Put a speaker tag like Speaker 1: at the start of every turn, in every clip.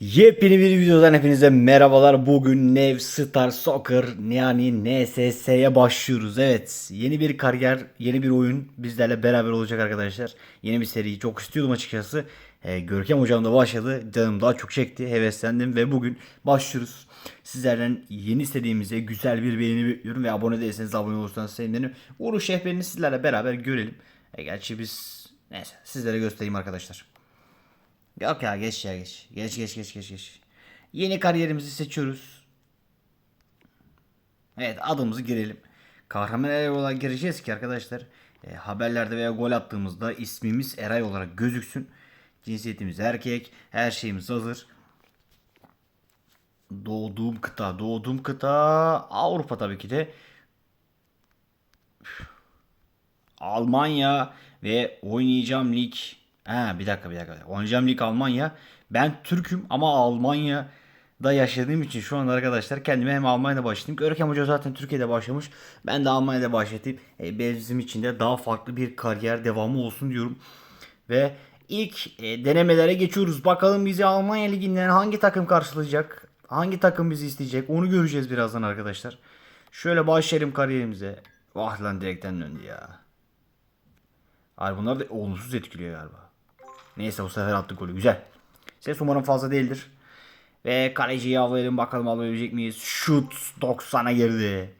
Speaker 1: Yepyeni bir videodan hepinize merhabalar. Bugün Nev Star Soccer yani NSS'ye başlıyoruz. Evet yeni bir kariyer, yeni bir oyun bizlerle beraber olacak arkadaşlar. Yeni bir seriyi çok istiyordum açıkçası. Ee, Görkem hocam da başladı. Canım daha çok çekti. Heveslendim ve bugün başlıyoruz. Sizlerden yeni istediğimize güzel bir beğeni bekliyorum ve abone değilseniz abone olursanız sevinirim. Uğur rehberini sizlerle beraber görelim. E, gerçi biz neyse sizlere göstereyim arkadaşlar. Yok ya geç ya geç. Geç geç geç geç geç. Yeni kariyerimizi seçiyoruz. Evet adımızı girelim. Kahraman Eray olarak gireceğiz ki arkadaşlar e, haberlerde veya gol attığımızda ismimiz Eray olarak gözüksün. Cinsiyetimiz erkek. Her şeyimiz hazır. Doğduğum kıta. Doğduğum kıta Avrupa tabii ki de. Almanya ve oynayacağım lig. Ha bir dakika bir dakika. Oynayacağım lig Almanya. Ben Türk'üm ama Almanya'da yaşadığım için şu anda arkadaşlar kendime hem Almanya'da başladım. Görkem Hoca zaten Türkiye'de başlamış. Ben de Almanya'da başlatayım. E, bizim için de daha farklı bir kariyer devamı olsun diyorum. Ve ilk e, denemelere geçiyoruz. Bakalım bizi Almanya liginden hangi takım karşılayacak? Hangi takım bizi isteyecek? Onu göreceğiz birazdan arkadaşlar. Şöyle başlayalım kariyerimize. Vah lan direkten döndü ya. Abi bunlar da olumsuz etkiliyor galiba. Neyse bu sefer attık golü. Güzel. Ses umarım fazla değildir. Ve kaleciyi avlayalım bakalım alabilecek miyiz? Şut 90'a girdi.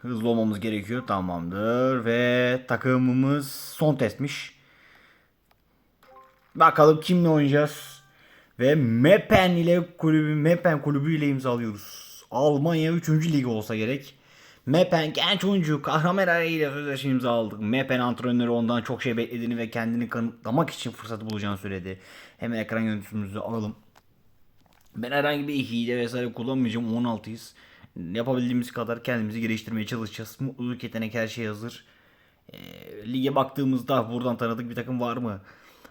Speaker 1: Hızlı olmamız gerekiyor. Tamamdır. Ve takımımız son testmiş. Bakalım kimle oynayacağız. Ve Mepen ile kulübü Mepen kulübü ile imzalıyoruz. Almanya 3. ligi olsa gerek. Mepen genç oyuncu Kahraman ile sözleşme imzaladık. Mepen antrenörü ondan çok şey beklediğini ve kendini kanıtlamak için fırsatı bulacağını söyledi. Hemen ekran yönetimimizi alalım. Ben herhangi bir hile vesaire kullanmayacağım. 16'yız. Yapabildiğimiz kadar kendimizi geliştirmeye çalışacağız. Mutluluk, yetenek her şey hazır. E, lige baktığımızda buradan tanıdık bir takım var mı?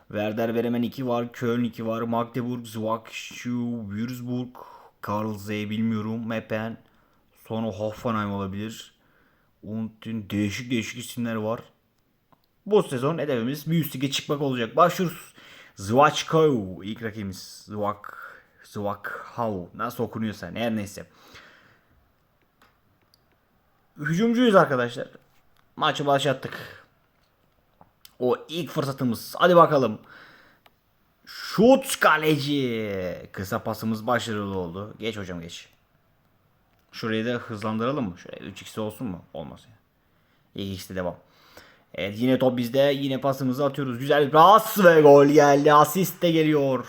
Speaker 1: Werder Bremen 2 var, Köln 2 var, Magdeburg, Zwakşu, Würzburg, Karlsruhe bilmiyorum, Meppen, sonra Hoffenheim olabilir. Unutun değişik değişik isimler var. Bu sezon hedefimiz bir üst lige çıkmak olacak. Başlıyoruz. Zwakau ilk rakibimiz. Zwak Zwakau nasıl okunuyorsa her neyse. Hücumcuyuz arkadaşlar. Maçı başlattık. O ilk fırsatımız. Hadi bakalım. Şut kaleci. Kısa pasımız başarılı oldu. Geç hocam geç. Şurayı da hızlandıralım mı? Şuraya 3x olsun mu? Olmaz ya. 2x'de devam. Evet yine top bizde. Yine pasımızı atıyoruz. Güzel bir pas ve gol geldi. Asist de geliyor.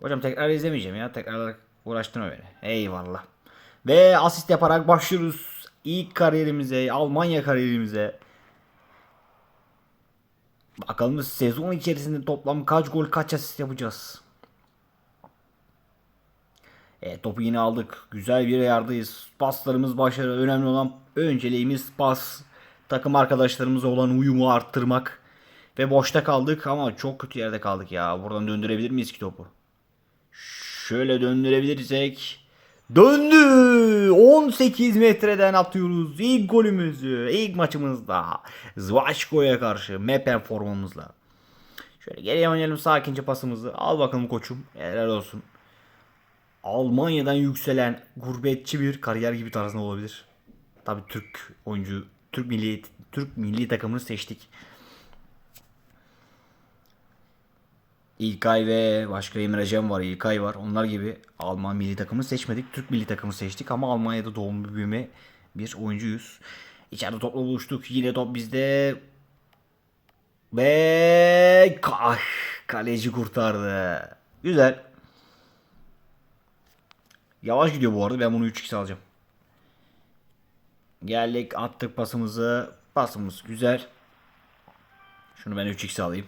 Speaker 1: Hocam tekrar izlemeyeceğim ya. Tekrar uğraştırma beni. Eyvallah. Ve asist yaparak başlıyoruz. İlk kariyerimize, Almanya kariyerimize. Bakalım sezon içerisinde toplam kaç gol kaç asist yapacağız. Evet topu yine aldık. Güzel bir yerdayız. Paslarımız başarılı. Önemli olan önceliğimiz pas. Takım arkadaşlarımıza olan uyumu arttırmak. Ve boşta kaldık ama çok kötü yerde kaldık ya. Buradan döndürebilir miyiz ki topu? Şöyle döndürebilirsek. Döndü! 18 metreden atıyoruz. İlk golümüzü. ilk maçımızda. Zvaşko'ya karşı. Mepen formamızla. Şöyle geriye oynayalım sakince pasımızı. Al bakalım koçum. Helal olsun. Almanya'dan yükselen gurbetçi bir kariyer gibi tarzında olabilir. Tabi Türk oyuncu, Türk milli Türk milli takımını seçtik. İlkay ve başka Emre Can var, İlkay var. Onlar gibi Alman milli takımını seçmedik. Türk milli takımı seçtik ama Almanya'da doğumlu büyüme bir oyuncuyuz. İçeride topla buluştuk. Yine top bizde. Ve ah, kaleci kurtardı. Güzel. Yavaş gidiyor bu arada. Ben bunu 3x alacağım. Geldik attık pasımızı. Pasımız güzel. Şunu ben 3x alayım.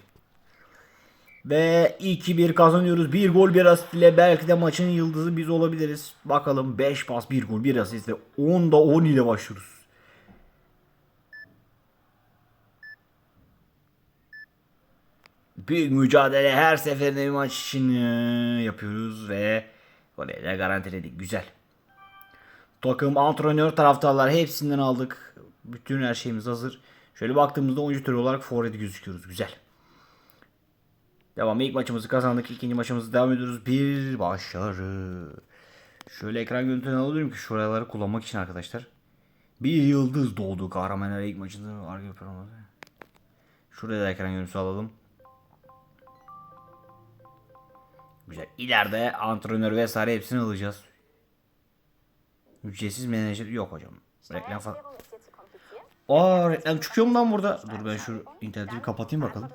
Speaker 1: Ve 2-1 kazanıyoruz. Bir gol bir asist ile belki de maçın yıldızı biz olabiliriz. Bakalım 5 pas 1 gol 1 asist ile 10'da 10 ile başlıyoruz. Büyük mücadele her seferinde bir maç için e, yapıyoruz ve golü de garantiledik. Güzel. Takım, antrenör, taraftarlar hepsinden aldık. Bütün her şeyimiz hazır. Şöyle baktığımızda oyuncu türü olarak forvet gözüküyoruz. Güzel. Devam. İlk maçımızı kazandık. İkinci maçımızı devam ediyoruz. Bir başarı. Şöyle ekran görüntüsünü alıyorum ki şuraları kullanmak için arkadaşlar. Bir yıldız doğdu kahramanlar ilk maçında. Şuraya da ekran görüntüsü alalım. Güzel. İleride antrenör vesaire hepsini alacağız. Ücretsiz menajer yok hocam. Reklam falan. Aa reklam çıkıyor mu lan burada? Dur ben şu interneti bir kapatayım bakalım.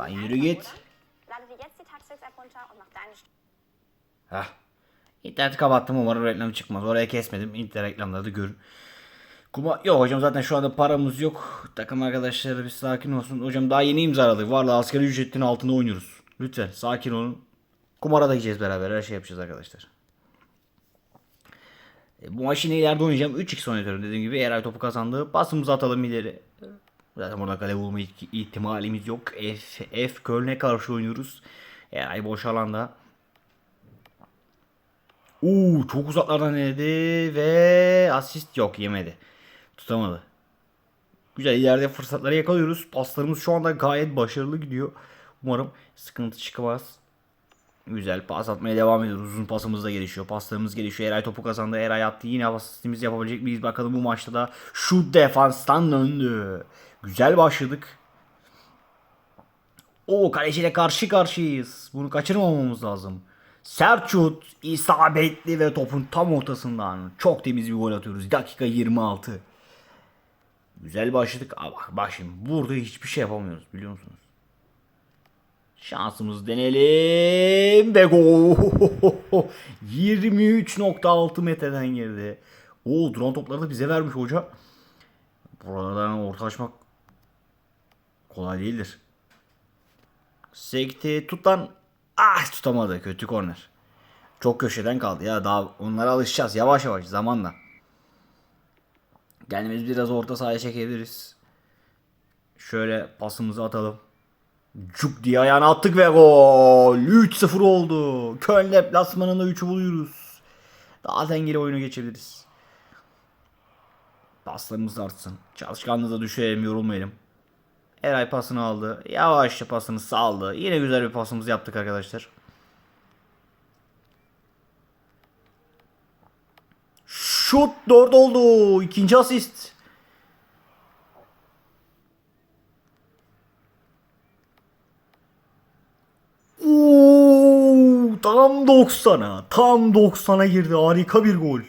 Speaker 1: Lan yürü git. Hah. İnterneti kapattım umarım reklam çıkmaz. Oraya kesmedim. İnternet reklamları da görün. Kuma yok hocam zaten şu anda paramız yok. Takım arkadaşları bir sakin olsun. Hocam daha yeni imzaladık. Varla asgari ücretin altında oynuyoruz. Lütfen sakin olun. Kumara da gideceğiz beraber. Her şey yapacağız arkadaşlar. E, bu maçı ileride oynayacağım. 3x oynatıyorum dediğim gibi. Eğer topu kazandı. Pasımızı atalım ileri. Zaten burada kale bulma ihti- ihtimalimiz yok. F, F Köln'e karşı oynuyoruz. Eğer boş alanda. Uuu çok uzaklardan denedi ve asist yok yemedi. Tutamadı. Güzel ileride fırsatları yakalıyoruz. Paslarımız şu anda gayet başarılı gidiyor. Umarım sıkıntı çıkmaz. Güzel pas atmaya devam ediyoruz. Uzun pasımız da gelişiyor. Paslarımız gelişiyor. Eray topu kazandı. Eray attı. Yine asistimizi yapabilecek miyiz? Bakalım bu maçta da şu defanstan döndü. Güzel başladık. O kaleciyle karşı karşıyayız. Bunu kaçırmamamız lazım. Sert isabetli ve topun tam ortasından çok temiz bir gol atıyoruz. Dakika 26. Güzel başladık. Aa, bak, şimdi burada hiçbir şey yapamıyoruz biliyor musunuz? Şansımız deneyelim ve gol. 23.6 metreden girdi. O duran topları da bize vermiş hoca. Buradan orta kolay değildir. Sekti tut lan. Ah tutamadı kötü korner. Çok köşeden kaldı ya daha onlara alışacağız yavaş yavaş zamanla. Kendimiz biraz orta sahaya çekebiliriz. Şöyle pasımızı atalım. Cuk diye ayağına attık ve gol. 3-0 oldu. Köln deplasmanında 3'ü buluyoruz. Daha dengeli oyunu geçebiliriz. Paslarımız artsın. Çalışkanlığı da düşürelim yorulmayalım. Eray pasını aldı. Yavaşça pasını saldı. Yine güzel bir pasımız yaptık arkadaşlar. Şut 4 oldu. İkinci asist. Oo, tam 90'a. Tam 90'a girdi. Harika bir gol.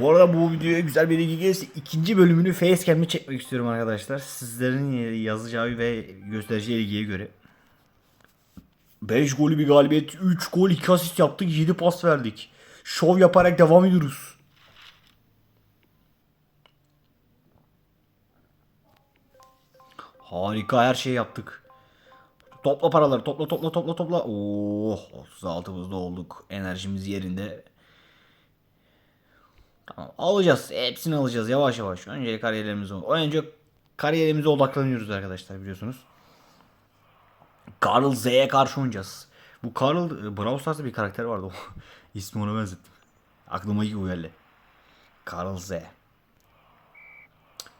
Speaker 1: Bu arada bu videoya güzel bir ilgi gelirse ikinci bölümünü facecam'le çekmek istiyorum arkadaşlar. Sizlerin yazacağı ve göstereceği ilgiye göre. 5 golü bir galibiyet, 3 gol, 2 asist yaptık, 7 pas verdik. Şov yaparak devam ediyoruz. Harika her şeyi yaptık. Topla paraları, topla topla topla topla. Oh, 36'mızda olduk. Enerjimiz yerinde. Tamam, alacağız. Hepsini alacağız yavaş yavaş. Önce kariyerimize, önce kariyerimize odaklanıyoruz arkadaşlar biliyorsunuz. Carl Z'ye karşı oynayacağız. Bu Carl e, Brawl Stars'ta bir karakter vardı. İsmi ona benzettim. Aklıma iyi geldi. Carl Z.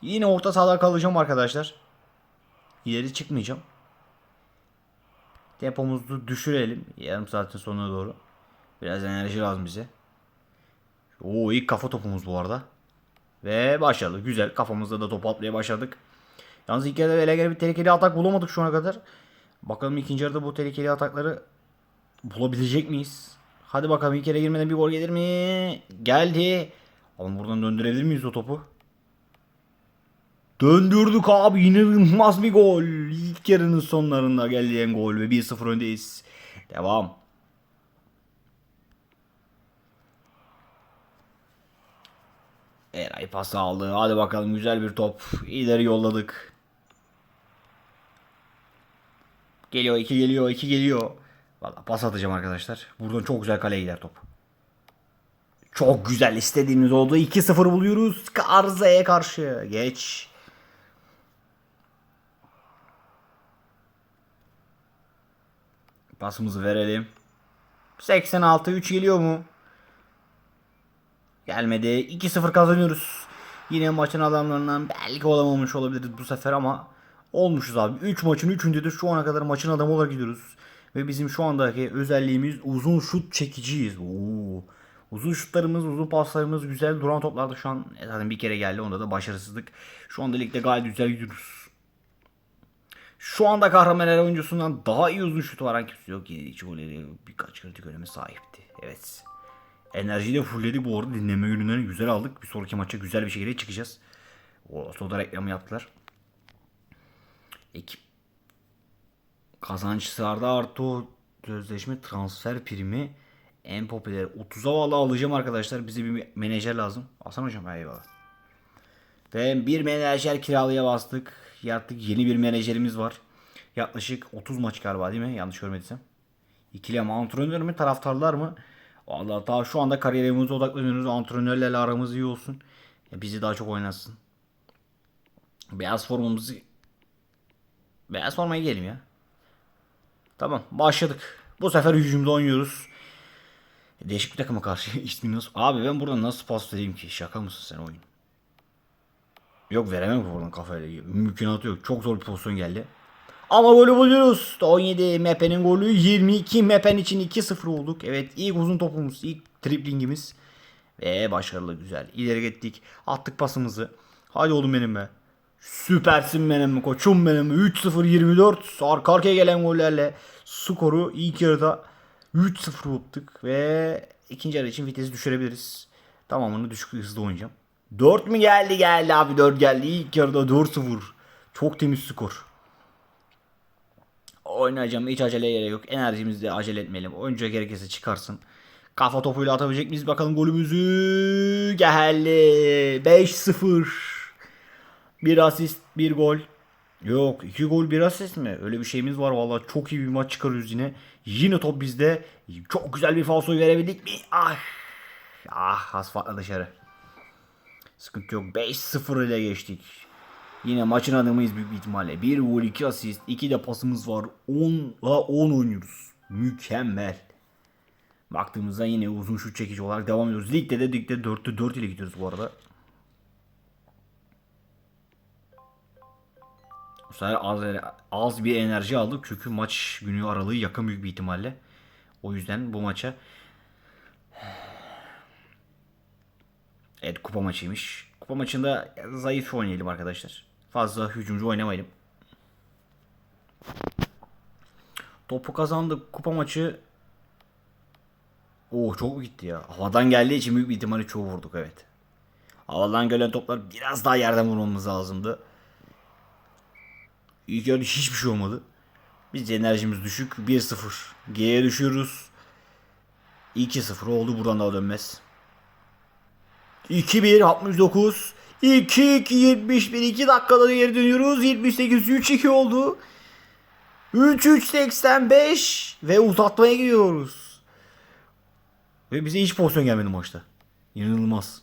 Speaker 1: Yine orta sahada kalacağım arkadaşlar. İleri çıkmayacağım. Tempomuzu düşürelim. Yarım saatin sonuna doğru. Biraz enerji lazım bize. Oo ilk kafa topumuz bu arada. Ve başladı. Güzel. Kafamızda da top atmaya başladık. Yalnız ilk yarıda ele gelen bir tehlikeli atak bulamadık şu ana kadar. Bakalım ikinci yarıda bu tehlikeli atakları bulabilecek miyiz? Hadi bakalım ilk kere girmeden bir gol gelir mi? Geldi. Ama buradan döndürebilir miyiz o topu? Döndürdük abi inanılmaz bir gol. İlk yarının sonlarında gelen gol ve 1-0 öndeyiz. Devam. Eray pas aldı. Hadi bakalım güzel bir top. İleri yolladık. Geliyor iki geliyor iki geliyor. Valla pas atacağım arkadaşlar. Buradan çok güzel kaleye gider top. Çok güzel istediğimiz oldu. 2-0 buluyoruz. Karza'ya karşı. Geç. Pasımızı verelim. 86 3 geliyor mu? Gelmedi. 2-0 kazanıyoruz. Yine maçın adamlarından belki olamamış olabiliriz bu sefer ama olmuşuz abi. 3 maçın 3'ünde de şu ana kadar maçın adamı olarak gidiyoruz. Ve bizim şu andaki özelliğimiz uzun şut çekiciyiz. Oo. Uzun şutlarımız, uzun paslarımız güzel. Duran toplarda şu an e, zaten bir kere geldi. Onda da başarısızlık. Şu anda ligde gayet güzel gidiyoruz. Şu anda kahramanlar oyuncusundan daha iyi uzun şutu var kimse yok. Yine iki golleri birkaç kritik öneme sahipti. Evet. Enerjiyi de fullledik bu arada. Dinleme ürünlerini güzel aldık. Bir sonraki maça güzel bir şekilde çıkacağız. O soda reklamı yaptılar. Ekip kazançlarda artı o sözleşme transfer primi en popüler 30'a valla alacağım arkadaşlar. Bize bir menajer lazım. Hasan hocam eyvallah. Ve bir menajer kiralıya bastık. Artık yeni bir menajerimiz var. Yaklaşık 30 maç galiba değil mi? Yanlış görmediysem. İkili ama antrenör mü taraftarlar mı? Valla daha şu anda kariyerimize odaklanıyoruz. Antrenörlerle aramız iyi olsun. Ya bizi daha çok oynasın. Beyaz formamızı Beyaz formaya giyelim ya. Tamam başladık. Bu sefer hücumda oynuyoruz. Değişik bir takıma karşı ismini nasıl... Abi ben burada nasıl pas vereyim ki? Şaka mısın sen oyun? Yok veremem buradan kafayla. Mümkünatı yok. Çok zor bir pozisyon geldi. Ama golü buluyoruz. 17 Mepe'nin golü. 22 Mepen için 2-0 olduk. Evet ilk uzun topumuz. ilk triplingimiz. Ve başarılı güzel. İleri gittik. Attık pasımızı. Hadi oğlum benim be. Süpersin benim koçum benim. 3-0 24. Arka arkaya gelen gollerle skoru ilk yarıda 3-0 yaptık. Ve ikinci yarı için vitesi düşürebiliriz. Tamamını düşük hızlı oynayacağım. 4 mü geldi geldi abi 4 geldi. İlk yarıda 4-0. Çok temiz skor. Oynayacağım hiç aceleye gerek yok. Enerjimizi de acele etmeyelim. Oyuncu gerekirse çıkarsın. Kafa topuyla atabilecek miyiz? Bakalım golümüzü geldi. 5-0. Bir asist, bir gol. Yok, iki gol, bir asist mi? Öyle bir şeyimiz var vallahi çok iyi bir maç çıkarıyoruz yine. Yine top bizde. Çok güzel bir falsoyu verebildik mi? Ah. Ah, asfaltla dışarı. Sıkıntı yok. 5-0 ile geçtik. Yine maçın adamıyız büyük ihtimalle. 1 gol 2 asist 2 de pasımız var. 10'la 10 oynuyoruz. Mükemmel. Baktığımızda yine uzun şut çekici olarak devam ediyoruz. Ligde de ligde 4'te 4 ile gidiyoruz bu arada. Bu sefer az, az bir enerji aldık çünkü maç günü aralığı yakın büyük bir ihtimalle. O yüzden bu maça Evet kupa maçıymış. Kupa maçında zayıf oynayalım arkadaşlar. Fazla hücumcu oynamayalım. Topu kazandık. Kupa maçı Oo çok gitti ya. Havadan geldiği için büyük bir ihtimalle çoğu vurduk evet. Havadan gelen toplar biraz daha yerden vurmamız lazımdı. İlk yarı hiçbir şey olmadı. Biz enerjimiz düşük. 1-0. G'ye düşüyoruz. 2-0 oldu. Buradan daha dönmez. 2-1 69. 2-2 71. 2 dakikada geri dönüyoruz. 78 3-2 oldu. 3-3 85 ve uzatmaya gidiyoruz. Ve bize hiç pozisyon gelmedi maçta. İnanılmaz.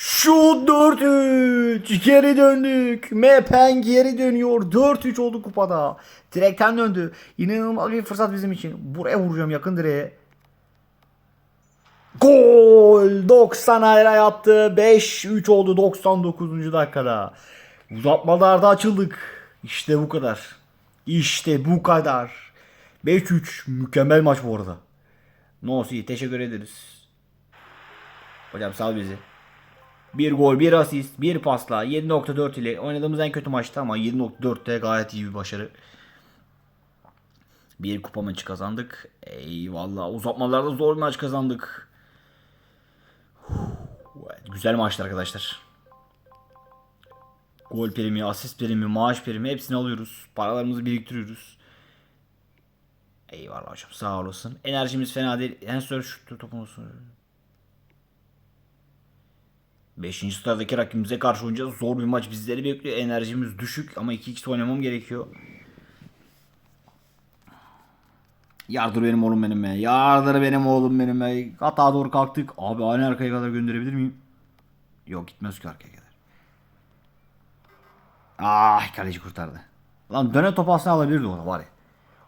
Speaker 1: Şu 4-3 geri döndük. Mepen geri dönüyor. 4-3 oldu kupada. Direkten döndü. İnanılmaz bir fırsat bizim için. Buraya vuracağım yakın direğe. Gol! 90 ayra yaptı. 5-3 oldu 99. dakikada. Uzatmalarda açıldık. İşte bu kadar. İşte bu kadar. 5-3 mükemmel maç bu arada. Nosi teşekkür ederiz. Hocam sal bizi. Bir gol, bir asist, bir pasla 7.4 ile oynadığımız en kötü maçtı ama 7.4'te gayet iyi bir başarı. Bir kupa maçı kazandık. Eyvallah. Uzatmalarda zor bir maç kazandık. Güzel maçtı arkadaşlar. Gol primi, asist primi, maaş primi hepsini alıyoruz. Paralarımızı biriktiriyoruz. Eyvallah hocam sağ olasın. Enerjimiz fena değil. En son şu topumuz. 5. sıradaki rakibimize karşı oynayacağız. Zor bir maç bizleri bekliyor. Enerjimiz düşük ama 2-2 oynamam gerekiyor. Yardır benim oğlum benim be. Yardır benim oğlum benim be. Hata doğru kalktık. Abi aynı arkaya kadar gönderebilir miyim? Yok gitmez ki arkaya kadar. Ah kaleci kurtardı. Lan döne top aslında alabilirdi orada var ya.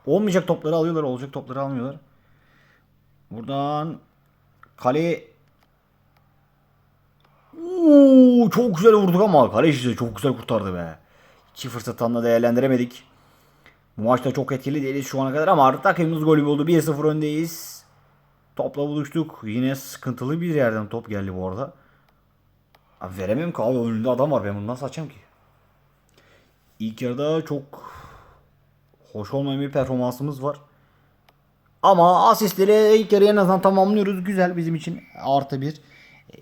Speaker 1: Olmayacak topları alıyorlar, olacak topları almıyorlar. Buradan kale Oo, çok güzel vurduk ama kaleci de çok güzel kurtardı be. İki fırsatını değerlendiremedik. Bu maçta çok etkili değiliz şu ana kadar ama takımımız golü buldu. 1-0 öndeyiz. Topla buluştuk. Yine sıkıntılı bir yerden top geldi bu arada. Abi veremem ki abi önünde adam var ben bunu nasıl açacağım ki? İlk yarıda çok hoş olmayan bir performansımız var. Ama asistleri ilk yarıya en azından tamamlıyoruz. Güzel bizim için artı bir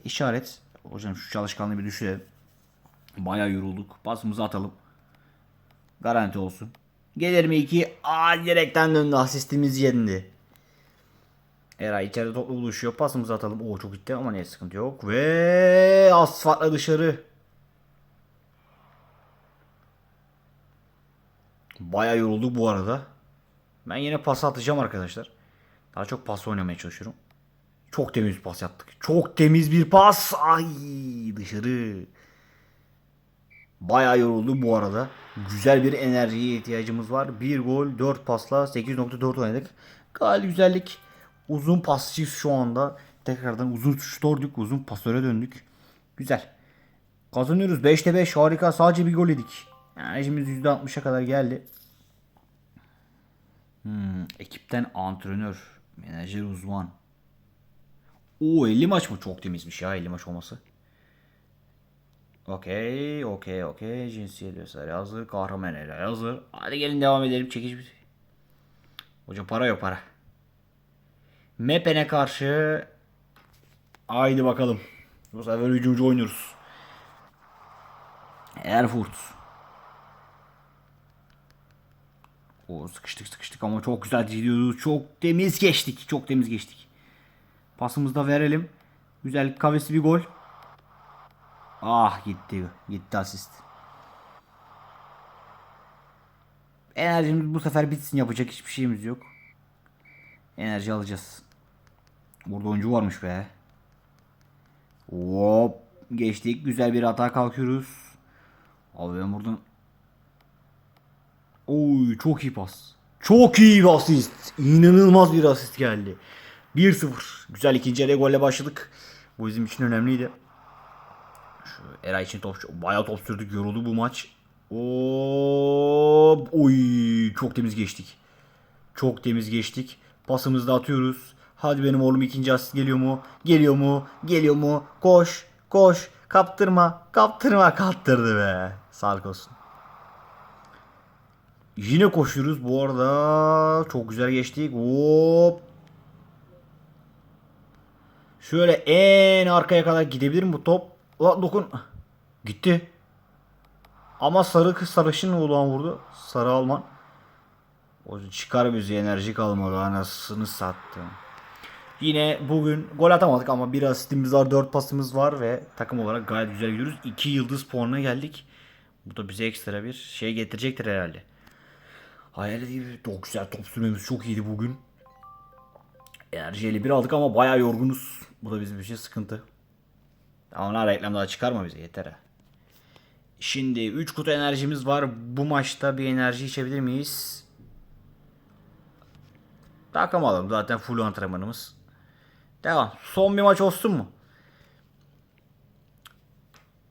Speaker 1: işaret. Hocam şu çalışkanlığı bir düşürelim. Bayağı yorulduk. Pasımızı atalım. Garanti olsun. Gelir mi iki? Aa direkten döndü asistimiz yendi. Eray içeride topla buluşuyor. Pasımızı atalım. Oo çok gitti ama ne sıkıntı yok. Ve asfaltla dışarı. Bayağı yorulduk bu arada. Ben yine pas atacağım arkadaşlar. Daha çok pas oynamaya çalışıyorum. Çok temiz bir pas yaptık. Çok temiz bir pas. Ay dışarı. Bayağı yoruldu bu arada. Güzel bir enerjiye ihtiyacımız var. 1 gol 4 pasla 8.4 oynadık. Gayet güzellik. Uzun pasçıyız şu anda. Tekrardan uzun şutördük. Uzun pasöre döndük. Güzel. Kazanıyoruz. 5'te 5 harika. Sadece bir gol yedik. Enerjimiz %60'a kadar geldi. Hmm, ekipten antrenör, menajer uzman. Oo 50 maç mı? Çok temizmiş ya 50 maç olması. Okey, okey, okey. Cinsiyet vesaire hazır. Kahraman ele hazır. Hadi gelin devam edelim. Çekiş bir. Hocam para yok para. Mepen'e karşı Haydi bakalım. Bu sefer hücumcu oynuyoruz. Erfurt. O sıkıştık sıkıştık ama çok güzel gidiyoruz. Çok temiz geçtik. Çok temiz geçtik. Pasımızı da verelim. Güzel kavesi bir gol. Ah gitti. Gitti asist. Enerjimiz bu sefer bitsin. Yapacak hiçbir şeyimiz yok. Enerji alacağız. Burada oyuncu varmış be. Hop. Geçtik. Güzel bir hata kalkıyoruz. Abi ben buradan Oy çok iyi pas. Çok iyi bir asist. İnanılmaz bir asist geldi. 1-0. Güzel ikinci yarıya golle başladık. Bu bizim için önemliydi. Şu Eray için top bayağı top sürdük. Yoruldu bu maç. Hop. Oy çok temiz geçtik. Çok temiz geçtik. Pasımızı da atıyoruz. Hadi benim oğlum ikinci asist geliyor mu? Geliyor mu? Geliyor mu? Koş. Koş. Kaptırma. Kaptırma. Kaptırdı be. Sağlık olsun. Yine koşuyoruz. Bu arada çok güzel geçtik. Hop. Şöyle en arkaya kadar gidebilir mi bu top? Ulan dokun. Gitti. Ama sarı kız sarışın olan vurdu. Sarı Alman. O çıkar bizi enerji kalmadı. Anasını sattı. Yine bugün gol atamadık ama bir asistimiz var, dört pasımız var ve takım olarak gayet güzel gidiyoruz. 2 yıldız puanına geldik. Bu da bize ekstra bir şey getirecektir herhalde. Hayal gibi çok güzel top sürmemiz çok iyiydi bugün. Enerji 51 aldık ama bayağı yorgunuz. Bu da bizim için sıkıntı. Ama reklam daha çıkarma bize yeter ha. Şimdi 3 kutu enerjimiz var. Bu maçta bir enerji içebilir miyiz? Takamalım zaten full antrenmanımız. Devam. Son bir maç olsun mu?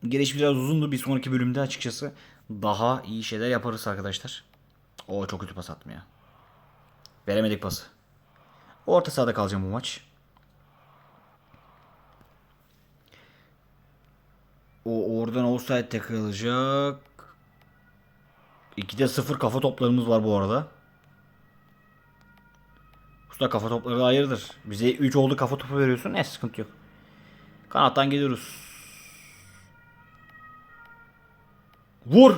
Speaker 1: Giriş biraz uzundu. Bir sonraki bölümde açıkçası daha iyi şeyler yaparız arkadaşlar. O çok kötü pas ya. Veremedik pası. Orta sahada kalacağım bu maç. O oradan offside takılacak. 2'de 0 kafa toplarımız var bu arada. Usta kafa topları da hayırdır. Bize 3 oldu kafa topu veriyorsun. Ne sıkıntı yok. Kanattan geliyoruz. Vur.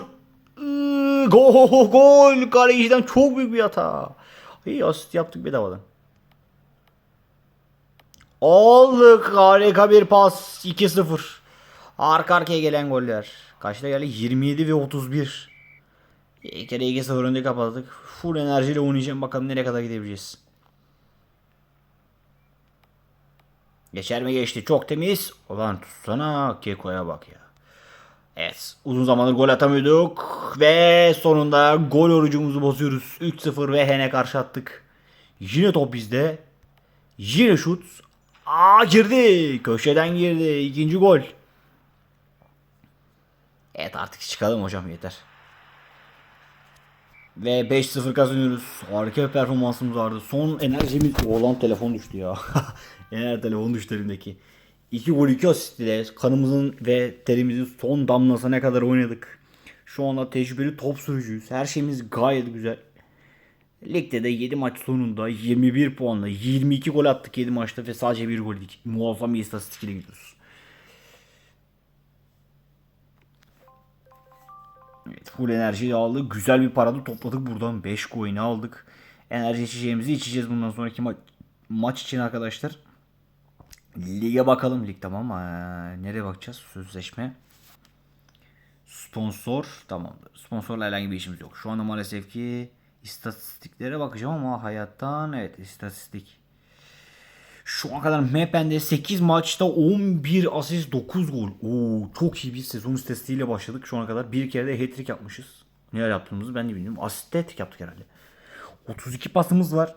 Speaker 1: Gol gol. Kaleciden çok büyük bir hata. İyi asist yaptık bedavadan. Aldık harika bir pas 2-0. Arka arkaya gelen goller. Kaçta geldi? 27 ve 31. İlk kere 2-0 önde kapattık. Full enerjiyle oynayacağım bakalım nereye kadar gidebileceğiz. Geçer mi geçti? Çok temiz. Ulan tutsana Keko'ya bak ya. Evet. Uzun zamandır gol atamıyorduk. Ve sonunda gol orucumuzu bozuyoruz. 3-0 ve Hene karşı attık. Yine top bizde. Yine şut. Aa girdi. Köşeden girdi. İkinci gol. Evet artık çıkalım hocam yeter. Ve 5-0 kazanıyoruz. Harika bir performansımız vardı. Son enerjimiz olan telefon düştü ya. Eğer telefon düştü elimdeki. 2 gol 2 asist ile kanımızın ve terimizin son damlasına kadar oynadık. Şu anda tecrübeli top sürücüyüz. Her şeyimiz gayet güzel. Ligde de 7 maç sonunda 21 puanla 22 gol attık 7 maçta ve sadece 1 gol yedik. Muazzam bir istatistikle gidiyoruz. Evet full enerjiyi aldık. Güzel bir para da topladık buradan. 5 coin'i aldık. Enerji içeceğimizi içeceğiz bundan sonraki ma- maç için arkadaşlar. Lige bakalım. Lig tamam. Ee, nereye bakacağız? Sözleşme. Sponsor. Tamamdır. Sponsorla herhangi bir işimiz yok. Şu anda maalesef ki istatistiklere bakacağım ama hayattan evet istatistik. Şu ana kadar Mepen'de 8 maçta 11 asist 9 gol. Oo, çok iyi bir sezon istatistiğiyle başladık şu ana kadar. Bir kere de hat-trick yapmışız. Neler yaptığımızı ben de bilmiyorum. Asist hat-trick yaptık herhalde. 32 pasımız var.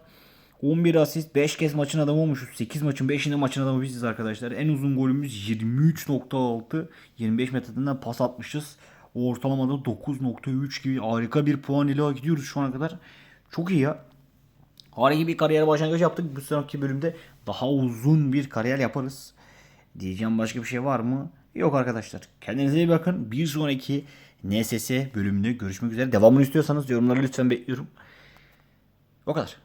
Speaker 1: 11 asist 5 kez maçın adamı olmuşuz. 8 maçın 5'inde maçın adamı biziz arkadaşlar. En uzun golümüz 23.6. 25 metreden pas atmışız. Ortalamada 9.3 gibi harika bir puan ile gidiyoruz şu ana kadar. Çok iyi ya. Harika bir kariyer başlangıç yaptık. Bu sonraki bölümde daha uzun bir kariyer yaparız. Diyeceğim başka bir şey var mı? Yok arkadaşlar. Kendinize iyi bakın. Bir sonraki NSS bölümünde görüşmek üzere. Devamını istiyorsanız yorumları lütfen bekliyorum. O kadar.